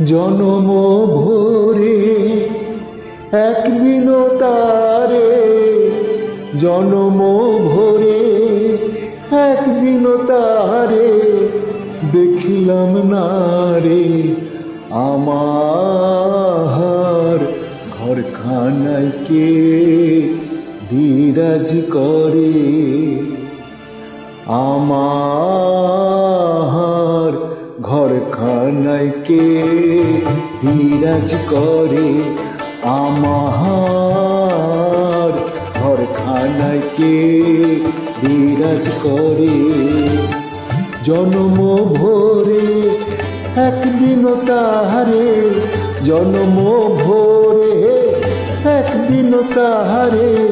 জনম ভোরে, একদিন তারে জনম ভোরে, একদিন তারে দেখিলাম না রে আমার ঘরখানায় কে বিরাজ করে। আমার ঘরখানায় কে বিরাজ করে? আমার ঘরখানায় কে বিরাজ করে? জন্ম ভোরে, একদিন তাহারে। জন্ম ভোরে, একদিন তাহারে।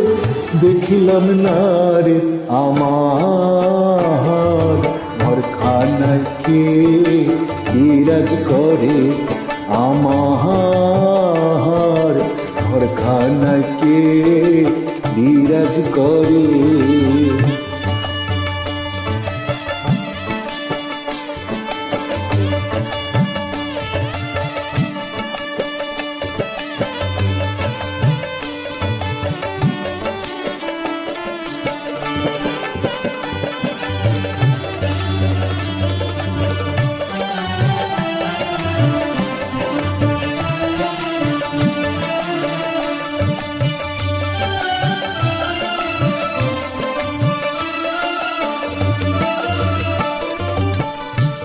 দেখিলাম না রে আমার বিরাজ করে আমার ঘরখানাকে বিরাজ করে।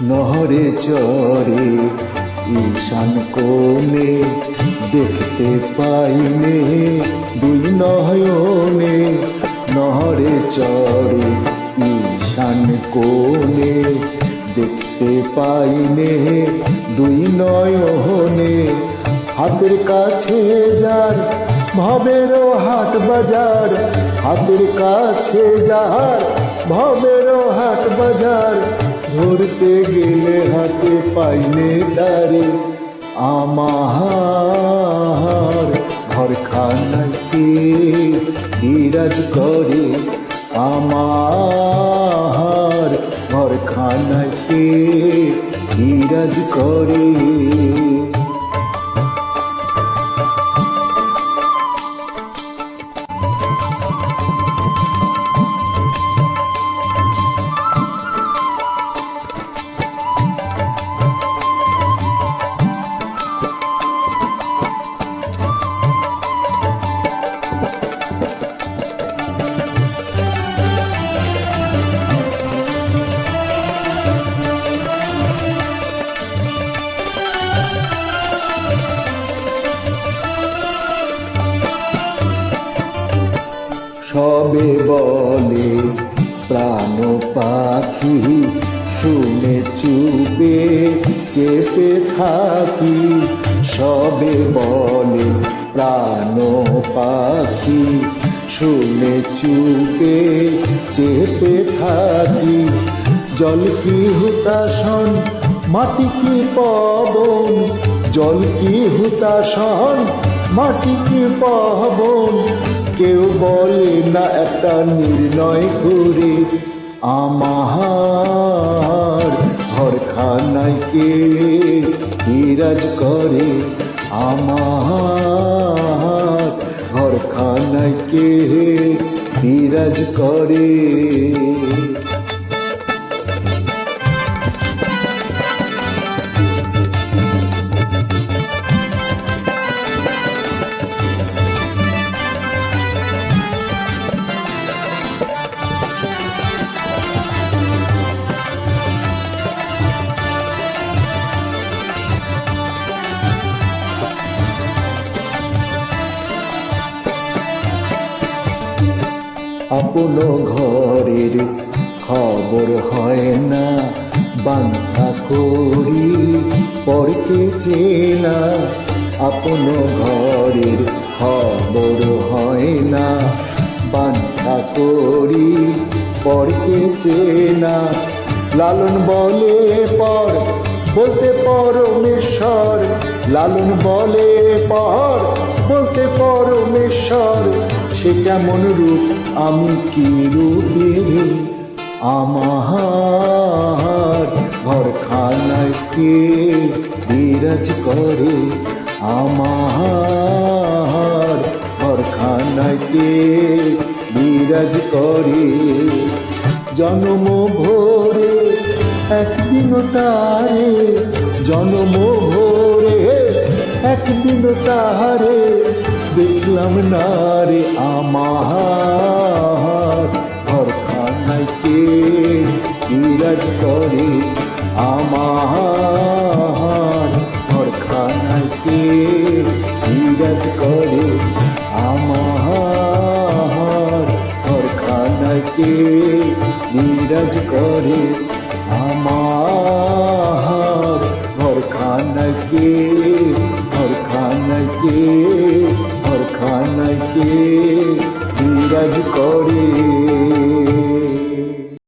নহরে চরে ঈশান কোণে দেখতে পাইনে, দুই নয়নে নহরে চরে ঈশান কোণে দেখতে পাইনে, দুই নয়নে হাতের কাছে যার ভবেরও হাট বাজার, হাতের কাছে যার ভবেরও হাট বাজার ধরতে গেলে হাতে পাইনে দারে আমার ঘর কে বিরাজ করে। আমার সবে বলে, প্রাণ পাখি শুনে চুপে চেপে থাকি। সবে বলে, প্রাণ পাখি শুনে চুপে চেপে থাকি। জল কি হুতাশন, মাটি কি পবন? জল কি হুতাশন, মাটি কি পবন? কেউ বলে না একটা নির্ণয় করে আমার ঘরখানায় কে বিরাজ করে? আমার ঘরখানায় কে বিরাজ করে? আপন ঘরের খবর হয় না। বাঞ্ছা করি পরকে চেনা। আপন ঘরের খবর হয় না। বাঞ্ছা করি পরকে চেনা। লালন বলে পর, বলতে পরমেশ্বর। লালন বলে পর বলতে পরমেশ্বর, সে কেমন রূপ? আমি কি রূপের? আমার ঘরখানায় কে বিরাজ করে? আমার কে বিরাজ করে? জন্ম ভোরে, একদিন তারে জন্ম একদিন তাহারে দেখলাম না রে আমার ঘরখানাইতে বিরাজ করে আমার ঘরখানাইতে বিরাজ করে আমার ঘরখানাইতে বিরাজ করে আমার ঘরখানাইতে ঘরখানাইতে বিরাজ করে?